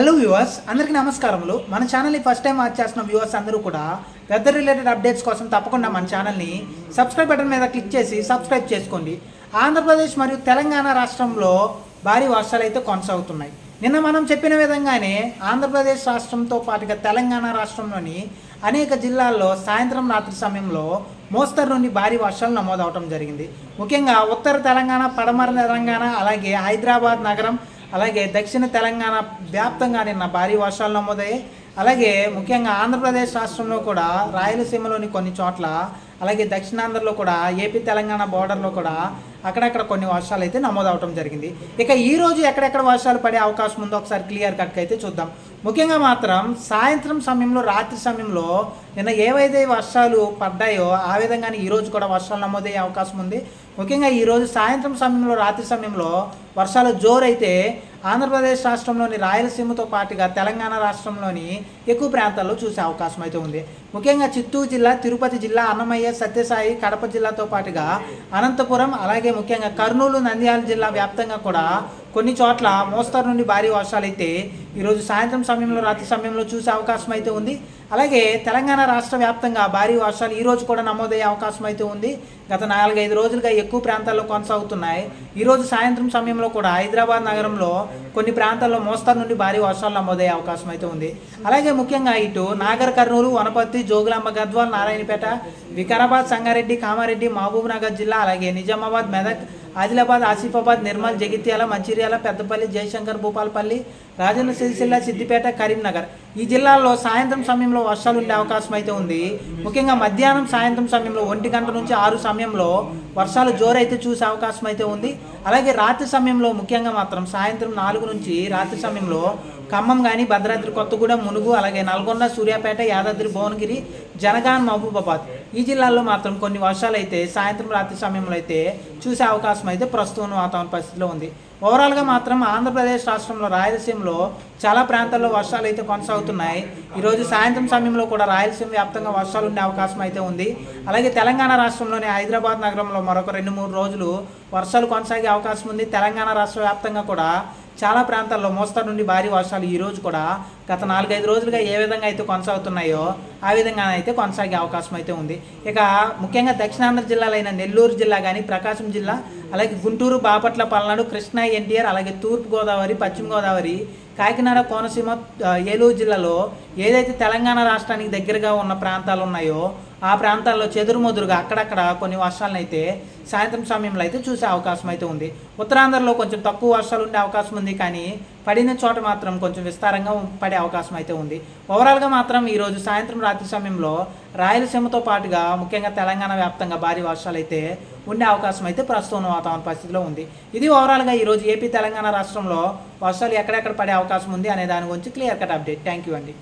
Hello viewers అందరికీ నమస్కారములు. మన ఛానల్ని ఫస్ట్ టైం వాచ్ చేస్తున్న వ్యూవర్స్ అందరూ కూడా వెదర్ రిలేటెడ్ అప్డేట్స్ కోసం తప్పకుండా మన ఛానల్ని సబ్స్క్రైబ్ బటన్ మీద క్లిక్ చేసి సబ్స్క్రైబ్ చేసుకోండి. ఆంధ్రప్రదేశ్ మరియు తెలంగాణ రాష్ట్రంలో భారీ వర్షాలు అయితే కొనసాగుతున్నాయి. నిన్న మనం చెప్పిన విధంగానే ఆంధ్రప్రదేశ్ రాష్ట్రంతో పాటుగా తెలంగాణ రాష్ట్రంలోని అనేక జిల్లాల్లో సాయంత్రం రాత్రి సమయంలో మోస్తరు నుండి భారీ వర్షాలు నమోదవటం జరిగింది. ముఖ్యంగా ఉత్తర తెలంగాణ పడమర తెలంగాణ అలాగే హైదరాబాద్ నగరం అలాగే దక్షిణ తెలంగాణ వ్యాప్తంగా నిన్న భారీ వర్షాలు నమోదయ్యాయి. అలాగే ముఖ్యంగా ఆంధ్రప్రదేశ్ రాష్ట్రంలో కూడా రాయలసీమలోని కొన్ని చోట్ల అలాగే దక్షిణాంధ్రలో కూడా ఏపీ తెలంగాణ బోర్డర్లో కూడా అక్కడక్కడ కొన్ని వర్షాలు అయితే నమోదవటం జరిగింది. ఇక ఈ రోజు ఎక్కడెక్కడ వర్షాలు పడే అవకాశం ఉందో ఒకసారి క్లియర్ కట్గా అయితే చూద్దాం. ముఖ్యంగా మాత్రం సాయంత్రం సమయంలో రాత్రి సమయంలో నిన్న ఏవైతే వర్షాలు పడ్డాయో ఆ విధంగానే ఈరోజు కూడా వర్షాలు నమోదయ్యే అవకాశం ఉంది. ముఖ్యంగా ఈరోజు సాయంత్రం సమయంలో రాత్రి సమయంలో వర్షాలు జోరైతే ఆంధ్రప్రదేశ్ రాష్ట్రంలోని రాయలసీమతో పాటుగా తెలంగాణ రాష్ట్రంలోని ఎక్కువ ప్రాంతాల్లో చూసే అవకాశం అయితే ఉంది. ముఖ్యంగా చిత్తూరు జిల్లా తిరుపతి జిల్లా అన్నమయ్య సత్యసాయి కడప జిల్లాతో పాటుగా అనంతపురం అలాగే ముఖ్యంగా కర్నూలు నంద్యాల జిల్లా వ్యాప్తంగా కూడా కొన్ని చోట్ల మోస్తరు నుండి భారీ వర్షాలు అయితే ఈరోజు సాయంత్రం సమయంలో రాత్రి సమయంలో చూసే అవకాశం అయితే ఉంది. అలాగే తెలంగాణ రాష్ట్ర వ్యాప్తంగా భారీ వర్షాలు ఈ రోజు కూడా నమోదయ్యే అవకాశం అయితే ఉంది. గత నాలుగైదు రోజులుగా ఎక్కువ ప్రాంతాల్లో కొనసాగుతున్నాయి. ఈరోజు సాయంత్రం సమయంలో కూడా హైదరాబాద్ నగరంలో కొన్ని ప్రాంతాల్లో మోస్తరు నుండి భారీ వర్షాలు నమోదయ్యే అవకాశం అయితే ఉంది. అలాగే ముఖ్యంగా ఇటు నాగర్ కర్నూలు వనపర్తి జోగులాంబ గద్వాల్ నారాయణపేట వికారాబాద్ సంగారెడ్డి కామారెడ్డి మహబూబ్ నగర్ జిల్లా అలాగే నిజామాబాద్ మెదక్ ఆదిలాబాద్ ఆసిఫాబాద్ నిర్మల్ జగిత్యాల మంచిర్యాల పెద్దపల్లి జయశంకర్ భూపాలపల్లి రాజన్న సిరిసిల్ల సిద్దిపేట కరీంనగర్. ఈ జిల్లాల్లో సాయంత్రం సమయంలో వర్షాలు ఉండే అవకాశం అయితే ఉంది. ముఖ్యంగా మధ్యాహ్నం సాయంత్రం సమయంలో ఒంటి గంట నుంచి ఆరు సమయంలో వర్షాలు జోరైతే చూసే అవకాశం అయితే ఉంది. అలాగే రాత్రి సమయంలో ముఖ్యంగా మాత్రం సాయంత్రం నాలుగు నుంచి రాత్రి సమయంలో ఖమ్మం కానీ భద్రాద్రి కొత్తగూడెం మునుగు అలాగే నల్గొండ సూర్యాపేట యాదాద్రి భువనగిరి జనగాన్ మహబూబాబాద్ ఈ జిల్లాల్లో మాత్రం కొన్ని వర్షాలు అయితే సాయంత్రం రాత్రి సమయంలో అయితే చూసే అవకాశం అయితే ప్రస్తుతం వాతావరణ పరిస్థితిలో ఉంది. ఓవరాల్గా మాత్రం ఆంధ్రప్రదేశ్ రాష్ట్రంలో రాయలసీమలో చాలా ప్రాంతాల్లో వర్షాలు అయితే కొనసాగుతున్నాయి. ఈరోజు సాయంత్రం సమయంలో కూడా రాయలసీమ వ్యాప్తంగా వర్షాలు ఉండే అవకాశం అయితే ఉంది. అలాగే తెలంగాణ రాష్ట్రంలోని హైదరాబాద్ నగరంలో మరొక రెండు మూడు రోజులు వర్షాలు కొనసాగే అవకాశం ఉంది. తెలంగాణ రాష్ట్ర వ్యాప్తంగా కూడా చాలా ప్రాంతాల్లో మోస్తరు నుండి భారీ వర్షాలు ఈరోజు కూడా గత నాలుగైదు రోజులుగా ఏ విధంగా అయితే కొనసాగుతున్నాయో ఆ విధంగా అయితే కొనసాగే అవకాశం అయితే ఉంది. ఇక ముఖ్యంగా దక్షిణాంధ్ర జిల్లాలైన నెల్లూరు జిల్లా కానీ ప్రకాశం జిల్లా అలాగే గుంటూరు బాపట్ల పల్నాడు కృష్ణా ఎన్టీఆర్ అలాగే తూర్పు గోదావరి పశ్చిమ గోదావరి కాకినాడ కోనసీమ ఏలూరు జిల్లాలో ఏదైతే తెలంగాణ రాష్ట్రానికి దగ్గరగా ఉన్న ప్రాంతాలు ఉన్నాయో ఆ ప్రాంతాల్లో చెదురుమదురుగా అక్కడక్కడ కొన్ని వర్షాలను అయితే సాయంత్రం సమయంలో అయితే చూసే అవకాశం అయితే ఉంది. ఉత్తరాంధ్రలో కొంచెం తక్కువ వర్షాలు ఉండే అవకాశం ఉంది కానీ పడిన చోట మాత్రం కొంచెం విస్తారంగా పడే అవకాశం అయితే ఉంది. ఓవరాల్గా మాత్రం ఈరోజు సాయంత్రం రాత్రి సమయంలో రాయలసీమతో పాటుగా ముఖ్యంగా తెలంగాణ వ్యాప్తంగా భారీ వర్షాలు అయితే ఉండే అవకాశం అయితే ప్రస్తుతం వాతావరణ పరిస్థితిలో ఉంది. ఇది ఓవరాల్గా ఈరోజు ఏపీ తెలంగాణ రాష్ట్రంలో వర్షాలు ఎక్కడెక్కడ పడే అవకాశం ఉంది అనే దాని గురించి clear cut update thank you అండి.